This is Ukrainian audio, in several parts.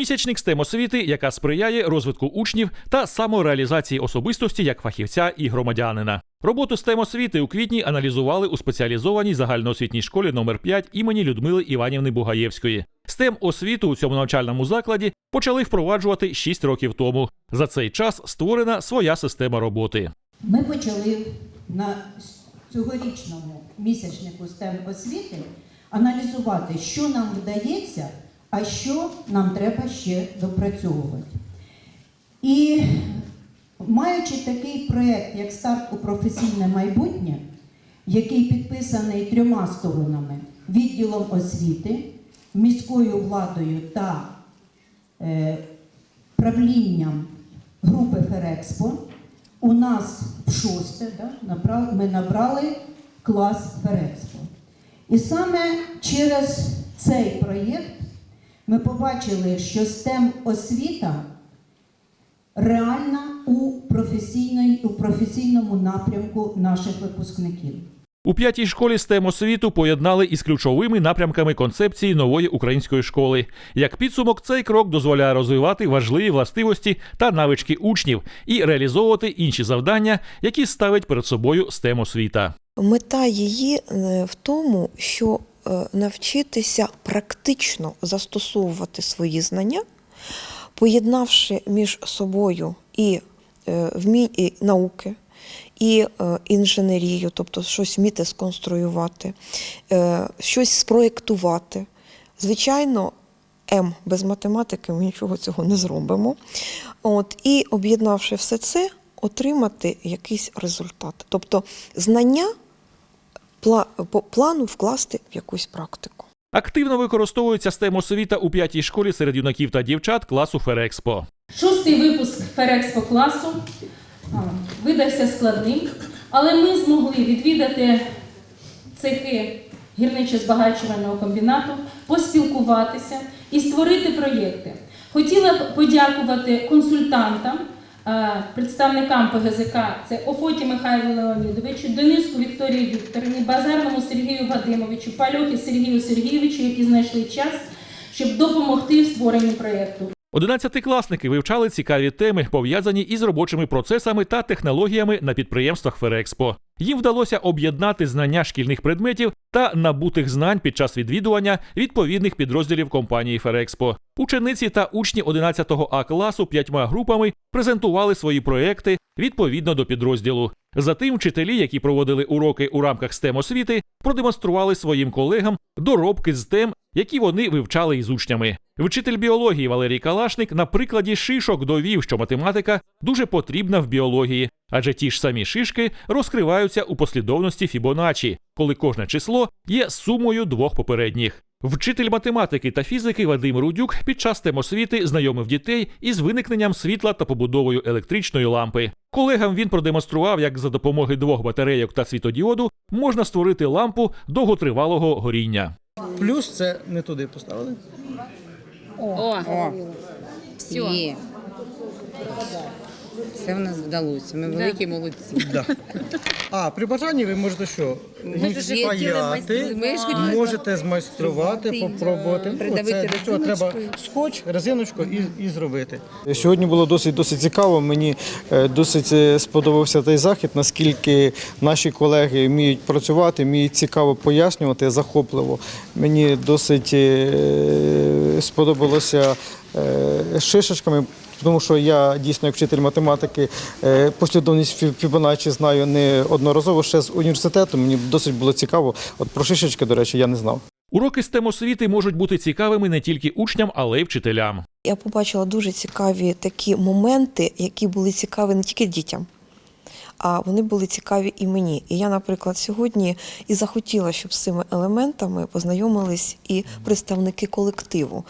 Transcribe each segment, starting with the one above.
Місячник STEM освіти, яка сприяє розвитку учнів та самореалізації особистості як фахівця і громадянина. Роботу STEM освіти у квітні аналізували у спеціалізованій загальноосвітній школі номер 5 імені Людмили Іванівни Бугаєвської. STEM освіту у цьому навчальному закладі почали впроваджувати 6 років тому. За цей час створена своя система роботи. Ми почали на цьогорічному місячнику STEM освіти аналізувати, що нам вдається, а що нам треба ще допрацьовувати. І маючи такий проєкт, як старт у професійне майбутнє, який підписаний трьома сторонами відділом освіти, міською владою та е, правлінням групи Ферекспо, у нас в шосте да, ми набрали клас Ферекспо. І саме через цей проєкт ми побачили, що STEM освіта реальна у, професійної- у професійному напрямку наших випускників. У п'ятій школі STEM освіту поєднали із ключовими напрямками концепції нової української школи. Як підсумок, цей крок дозволяє розвивати важливі властивості та навички учнів і реалізовувати інші завдання, які ставить перед собою STEM освіта. Мета її е, в тому, що навчитися практично застосовувати свої знання, поєднавши між собою і е, і науки, і е, інженерію, тобто щось вміти сконструювати, е, щось спроєктувати. Звичайно, М без математики ми нічого цього не зробимо. От, і об'єднавши все це, отримати якийсь результат. Тобто знання плану вкласти в якусь практику. Активно використовується STEM освіта у п'ятій школі серед юнаків та дівчат класу Ферекспо. Шостий випуск Ферекспо класу видався складним, але ми змогли відвідати цехи гірничо-збагачувального комбінату, поспілкуватися і створити проєкти. Хотіла б подякувати консультантам, представникам ПГЗК, це Офоті Михайлу Леонідовичу, Дениску Вікторії Вікторівні, Базарному Сергію Вадимовичу, Пальохі Сергію Сергійовичу, які знайшли час, щоб допомогти в створенні проєкту. Одинадцятикласники вивчали цікаві теми, пов'язані із робочими процесами та технологіями на підприємствах Ферекспо. Їм вдалося об'єднати знання шкільних предметів та набутих знань під час відвідування відповідних підрозділів компанії Ферекспо. Учениці та учні 11 А класу п'ятьма групами презентували свої проекти відповідно до підрозділу. Затим вчителі, які проводили уроки у рамках STEM освіти, продемонстрували своїм колегам доробки з тем, які вони вивчали із учнями. Вчитель біології Валерій Калашник на прикладі шишок довів, що математика дуже потрібна в біології, адже ті ж самі шишки розкриваються у послідовності Фібоначчі, коли кожне число є сумою двох попередніх. Вчитель математики та фізики Вадим Рудюк під час темосвіти знайомив дітей із виникненням світла та побудовою електричної лампи. Колегам він продемонстрував, як за допомогою двох батарейок та світодіоду можна створити лампу довготривалого горіння. Плюс це не туди поставили. О, все. Є. Все в нас вдалося. Ми великі молодці. Да. А при бажанні ви можете що? ж хотіли майструвати. Ми ж хотіли можете змайструвати, попробувати. Ну, придавити це, для цього треба резиночкою. скотч, резиночку і, і зробити. Сьогодні було досить досить цікаво. Мені е, досить е, сподобався той захід, наскільки наші колеги вміють працювати, вміють цікаво пояснювати, захопливо. Мені досить е, сподобалося шишечками. Тому що я дійсно як вчитель математики е, послідовність Фі- Фібоначчі знаю не одноразово ще з університету. Мені досить було цікаво. От про шишечки, до речі, я не знав. Уроки STEM освіти можуть бути цікавими не тільки учням, але й вчителям. Я побачила дуже цікаві такі моменти, які були цікаві не тільки дітям, а вони були цікаві і мені. І я, наприклад, сьогодні і захотіла, щоб з цими елементами познайомились і представники колективу.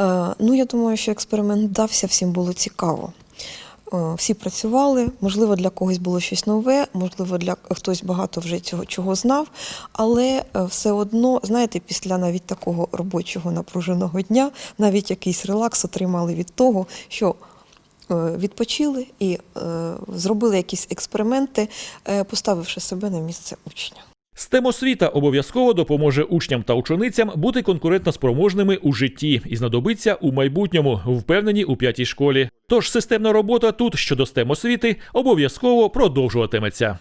Е, Ну, я думаю, що експеримент вдався, всім було цікаво. Е, Всі працювали, можливо, для когось було щось нове, можливо, для хтось багато вже цього чого знав, але е, все одно, знаєте, після навіть такого робочого напруженого дня, навіть якийсь релакс отримали від того, що відпочили і зробили якісь експерименти, поставивши себе на місце учня. STEM-освіта обов'язково допоможе учням та ученицям бути конкурентноспроможними у житті і знадобиться у майбутньому, впевнені у п'ятій школі. Тож системна робота тут щодо STEM-освіти обов'язково продовжуватиметься.